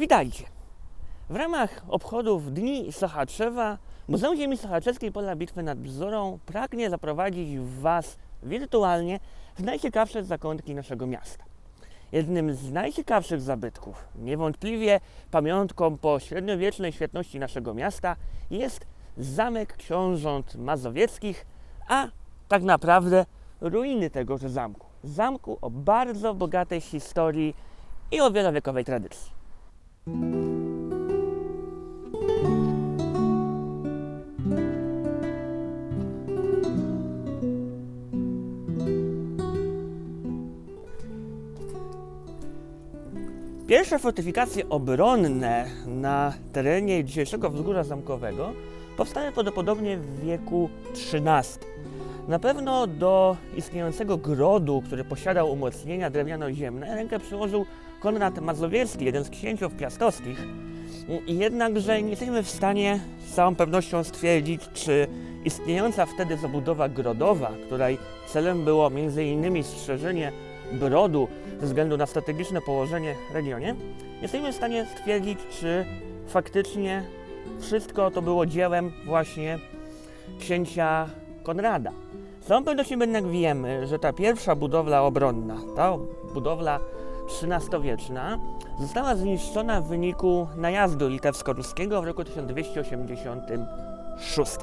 Witajcie! W ramach obchodów Dni Sochaczewa Muzeum Ziemi Sochaczeskiej Pola Bitwy nad Bzurą pragnie zaprowadzić Was wirtualnie w najciekawsze zakątki naszego miasta. Jednym z najciekawszych zabytków, niewątpliwie pamiątką po średniowiecznej świetności naszego miasta, jest Zamek Książąt Mazowieckich, a tak naprawdę ruiny tegoż zamku. Zamku o bardzo bogatej historii i o wielowiekowej tradycji. Pierwsze fortyfikacje obronne na terenie dzisiejszego wzgórza zamkowego powstały prawdopodobnie w wieku XIII. Na pewno do istniejącego grodu, który posiadał umocnienia drewniano-ziemne, rękę przyłożył Konrad Mazowiecki, jeden z księciów piastowskich. Jednakże nie jesteśmy w stanie z całą pewnością stwierdzić, czy istniejąca wtedy zabudowa grodowa, której celem było m.in. strzeżenie brodu ze względu na strategiczne położenie w regionie, nie jesteśmy w stanie stwierdzić, czy faktycznie wszystko to było dziełem właśnie księcia Konrada. Z całą pewnością jednak wiemy, że ta pierwsza budowla obronna, ta budowla XIII-wieczna, została zniszczona w wyniku najazdu litewsko-ruskiego w roku 1286.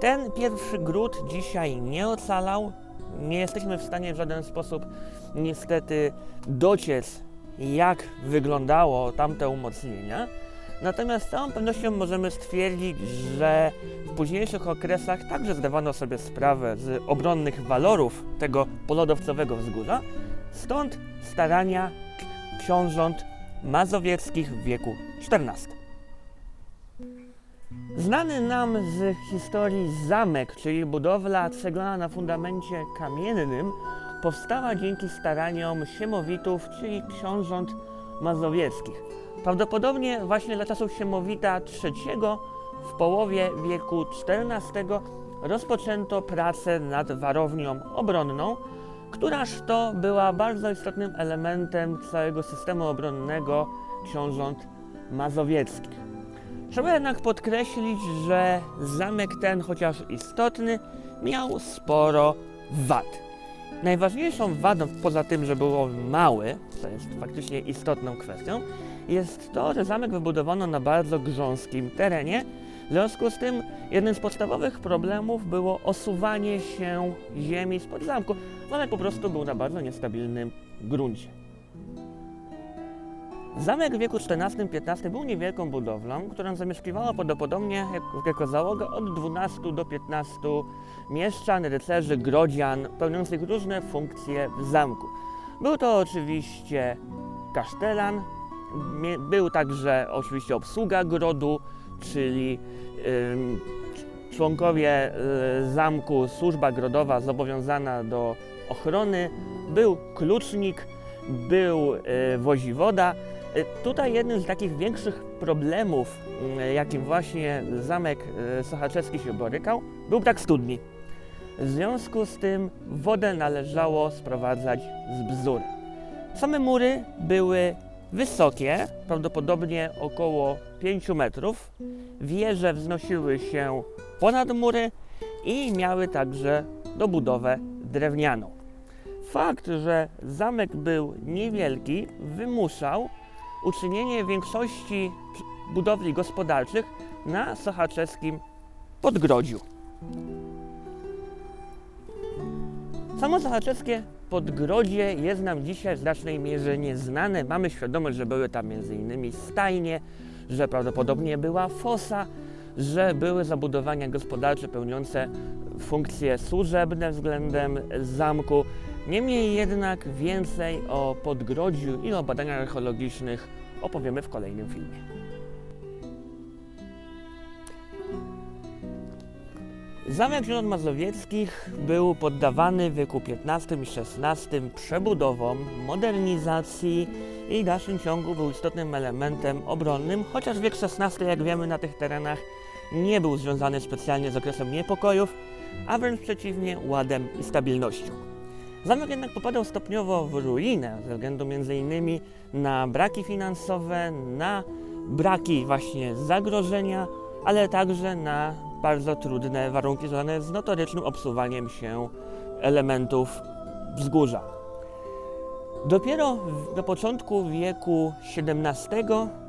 Ten pierwszy gród dzisiaj nie ocalał. Nie jesteśmy w stanie w żaden sposób niestety dociec, jak wyglądało tamte umocnienia. Natomiast z całą pewnością możemy stwierdzić, że w późniejszych okresach także zdawano sobie sprawę z obronnych walorów tego polodowcowego wzgórza, stąd starania książąt mazowieckich w wieku XIV. Znany nam z historii zamek, czyli budowla ceglana na fundamencie kamiennym, powstała dzięki staraniom Siemowitów, czyli książąt mazowieckich. Prawdopodobnie właśnie dla czasów Siemowita III w połowie wieku XIV rozpoczęto pracę nad warownią obronną, któraż to była bardzo istotnym elementem całego systemu obronnego książąt mazowieckich. Trzeba jednak podkreślić, że zamek ten, chociaż istotny, miał sporo wad. Najważniejszą wadą, poza tym, że był on mały, co jest faktycznie istotną kwestią, jest to, że zamek wybudowano na bardzo grząskim terenie. W związku z tym jednym z podstawowych problemów było osuwanie się ziemi spod zamku. Zamek po prostu był na bardzo niestabilnym gruncie. Zamek w wieku XIV-XV był niewielką budowlą, którą zamieszkiwało prawdopodobnie jak- jako załoga od 12 do 15 mieszczan, rycerzy, grodzian, pełniących różne funkcje w zamku. Był to oczywiście kasztelan, był także oczywiście obsługa grodu, czyli członkowie y, zamku, służba grodowa zobowiązana do ochrony, był klucznik, był y, woziwoda. Y, Tutaj jednym z takich większych problemów, y, jakim właśnie zamek y, sochaczewski się borykał, był brak studni. W związku z tym wodę należało sprowadzać z bzdur. Same mury były wysokie, prawdopodobnie około 5 metrów. Wieże wznosiły się ponad mury i miały także dobudowę drewnianą. Fakt, że zamek był niewielki, wymuszał uczynienie większości budowli gospodarczych na sochaczewskim podgrodziu. Samo sochaczewskie podgrodzie jest nam dzisiaj w znacznej mierze nieznane. Mamy świadomość, że były tam m.in. stajnie, że prawdopodobnie była fosa, że były zabudowania gospodarcze pełniące funkcje służebne względem zamku. Niemniej jednak więcej o podgrodziu i o badaniach archeologicznych opowiemy w kolejnym filmie. Zamek Książąt Mazowieckich był poddawany w wieku XV i XVI przebudowom, modernizacji i w dalszym ciągu był istotnym elementem obronnym, chociaż wiek XVI, jak wiemy, na tych terenach nie był związany specjalnie z okresem niepokojów, a wręcz przeciwnie, ładem i stabilnością. Zamek jednak popadał stopniowo w ruinę ze względu m.in. na braki finansowe, na braki właśnie zagrożenia, ale także na bardzo trudne warunki związane z notorycznym obsuwaniem się elementów wzgórza. Dopiero na początku wieku XVII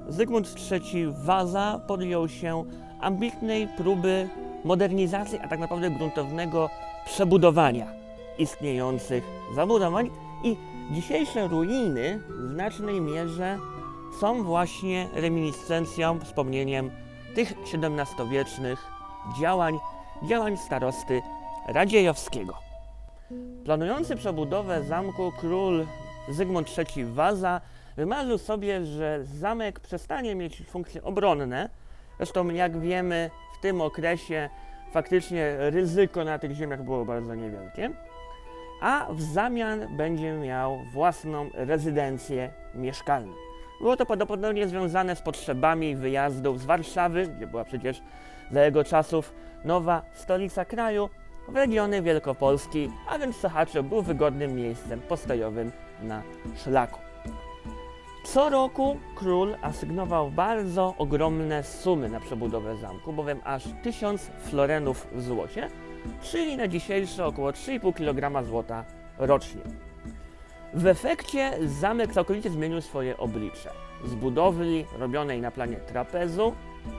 Zygmunt III Waza podjął się ambitnej próby modernizacji, a tak naprawdę gruntownego przebudowania istniejących zabudowań i dzisiejsze ruiny w znacznej mierze są właśnie reminiscencją, wspomnieniem tych XVII-wiecznych działań, działań starosty Radziejowskiego. Planujący przebudowę zamku król Zygmunt III Waza wymarzył sobie, że zamek przestanie mieć funkcje obronne. Zresztą, jak wiemy, w tym okresie faktycznie ryzyko na tych ziemiach było bardzo niewielkie, a w zamian będzie miał własną rezydencję mieszkalną. Było to prawdopodobnie związane z potrzebami wyjazdów z Warszawy, gdzie była przecież za jego czasów nowa stolica kraju, w regiony Wielkopolski, a więc Sochaczew był wygodnym miejscem postojowym na szlaku. Co roku król asygnował bardzo ogromne sumy na przebudowę zamku, bowiem aż 1000 florenów w złocie, czyli na dzisiejsze około 3,5 kg złota rocznie. W efekcie zamek całkowicie zmienił swoje oblicze. Z budowli robionej na planie trapezu,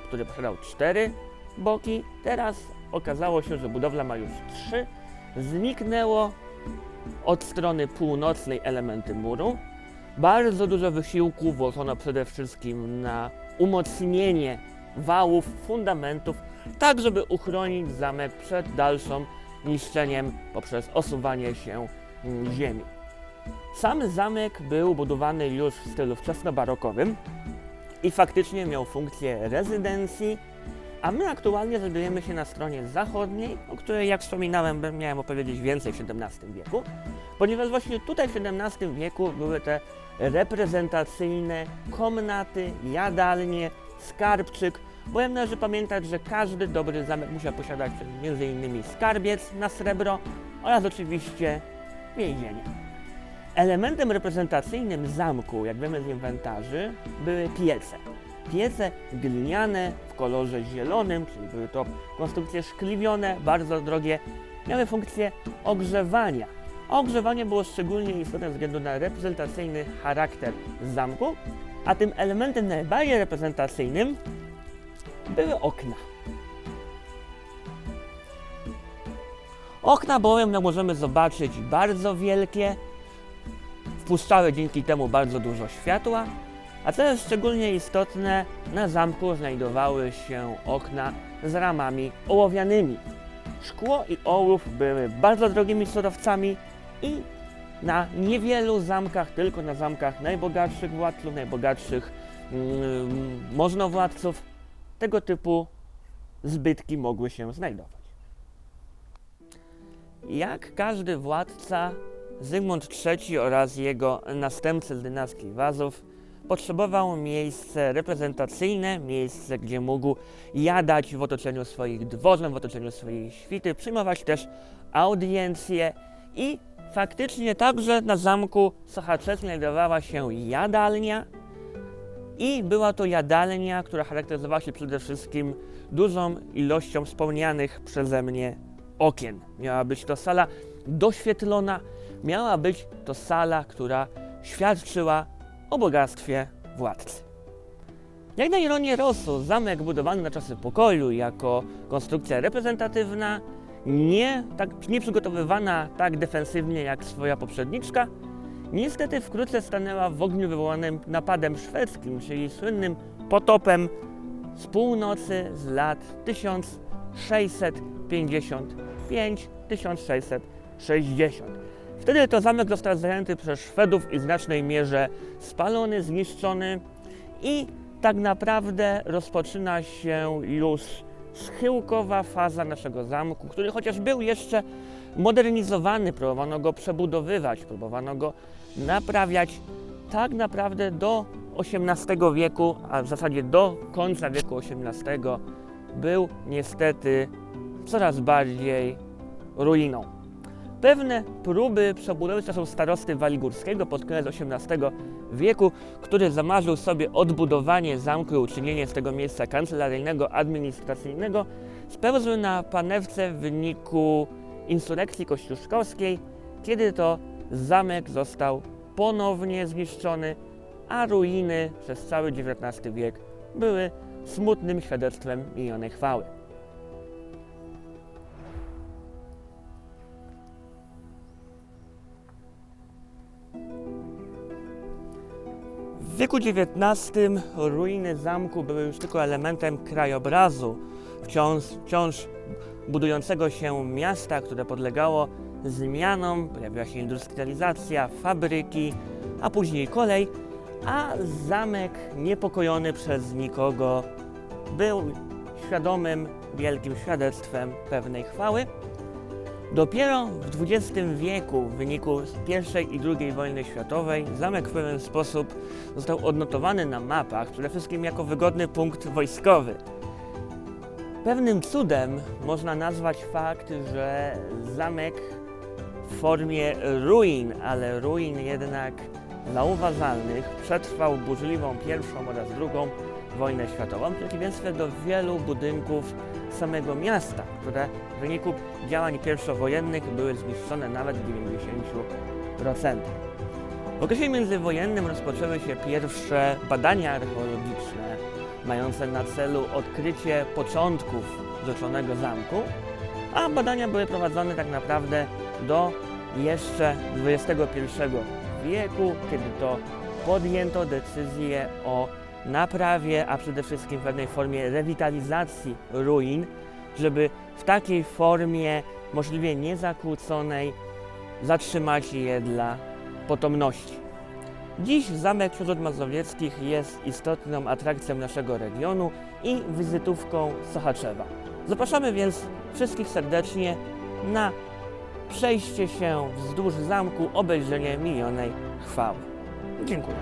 który posiadał cztery boki, teraz okazało się, że budowla ma już trzy. Zniknęło od strony północnej elementy muru. Bardzo dużo wysiłku włożono przede wszystkim na umocnienie wałów, fundamentów, tak żeby uchronić zamek przed dalszym niszczeniem poprzez osuwanie się ziemi. Sam zamek był budowany już w stylu wczesnobarokowym i faktycznie miał funkcję rezydencji, a my aktualnie znajdujemy się na stronie zachodniej, o której, jak wspominałem, miałem opowiedzieć więcej w XVII wieku, ponieważ właśnie tutaj w XVII wieku były te reprezentacyjne komnaty, jadalnie, skarbczyk, bowiem należy pamiętać, że każdy dobry zamek musiał posiadać m.in. skarbiec na srebro oraz oczywiście więzienie. Elementem reprezentacyjnym zamku, jak wiemy z inwentarzy, były piece. Piece gliniane w kolorze zielonym, czyli były to konstrukcje szkliwione, bardzo drogie, miały funkcję ogrzewania. A ogrzewanie było szczególnie istotne ze względu na reprezentacyjny charakter zamku, a tym elementem najbardziej reprezentacyjnym były okna. Okna bowiem, jak możemy zobaczyć, bardzo wielkie, wpuszczały dzięki temu bardzo dużo światła, a co jest szczególnie istotne, na zamku znajdowały się okna z ramami ołowianymi. Szkło i ołów były bardzo drogimi surowcami i na niewielu zamkach, tylko na zamkach najbogatszych władców, najbogatszych mm, możnowładców, tego typu zbytki mogły się znajdować. Jak każdy władca, Zygmunt III oraz jego następcy z dynastii Wazów potrzebował miejsce reprezentacyjne, miejsce, gdzie mógł jadać w otoczeniu swoich dworzan, w otoczeniu swojej świty, przyjmować też audiencje i faktycznie także na zamku Sochaczew znajdowała się jadalnia i była to jadalnia, która charakteryzowała się przede wszystkim dużą ilością wspomnianych przeze mnie okien. Miała być to sala doświetlona, miała być to sala, która świadczyła o bogactwie władcy. Jak na ironię losu, zamek budowany na czasy pokoju jako konstrukcja reprezentatywna, nie, tak, nie przygotowywana tak defensywnie jak swoja poprzedniczka, niestety wkrótce stanęła w ogniu wywołanym napadem szwedzkim, czyli słynnym potopem z północy z lat 1655-1660. Wtedy to zamek został zajęty przez Szwedów i w znacznej mierze spalony, zniszczony i tak naprawdę rozpoczyna się już schyłkowa faza naszego zamku, który chociaż był jeszcze modernizowany, próbowano go przebudowywać, próbowano go naprawiać, tak naprawdę do XVIII wieku, a w zasadzie do końca wieku XVIII był niestety coraz bardziej ruiną. Pewne próby przebudowy czasów starosty waligórskiego pod koniec XVIII wieku, który zamarzył sobie odbudowanie zamku i uczynienie z tego miejsca kancelaryjnego, administracyjnego, spełzły na panewce w wyniku insurekcji kościuszkowskiej, kiedy to zamek został ponownie zniszczony, a ruiny przez cały XIX wiek były smutnym świadectwem minionej chwały. W wieku XIX ruiny zamku były już tylko elementem krajobrazu, wciąż, wciąż budującego się miasta, które podlegało zmianom, pojawiła się industrializacja, fabryki, a później kolej, a zamek niepokojony przez nikogo był świadomym, wielkim świadectwem pewnej chwały. Dopiero w XX wieku, w wyniku I i II wojny światowej, zamek w pewien sposób został odnotowany na mapach, przede wszystkim jako wygodny punkt wojskowy. Pewnym cudem można nazwać fakt, że zamek w formie ruin, ale ruin jednak zauważalnych, przetrwał burzliwą pierwszą oraz drugą wojnę światową, w przeciwieństwie do wielu budynków samego miasta, które w wyniku działań pierwszowojennych były zniszczone nawet w 90%. W okresie międzywojennym rozpoczęły się pierwsze badania archeologiczne, mające na celu odkrycie początków rzeczonego zamku, a badania były prowadzone tak naprawdę do jeszcze XXI wieku, kiedy to podjęto decyzję o naprawie, a przede wszystkim pewnej formie rewitalizacji ruin, żeby w takiej formie możliwie niezakłóconej zatrzymać je dla potomności. Dziś Zamek Książąt Mazowieckich jest istotną atrakcją naszego regionu i wizytówką Sochaczewa. Zapraszamy więc wszystkich serdecznie na przejście się wzdłuż zamku, obejrzenie minionej chwały. Dziękuję.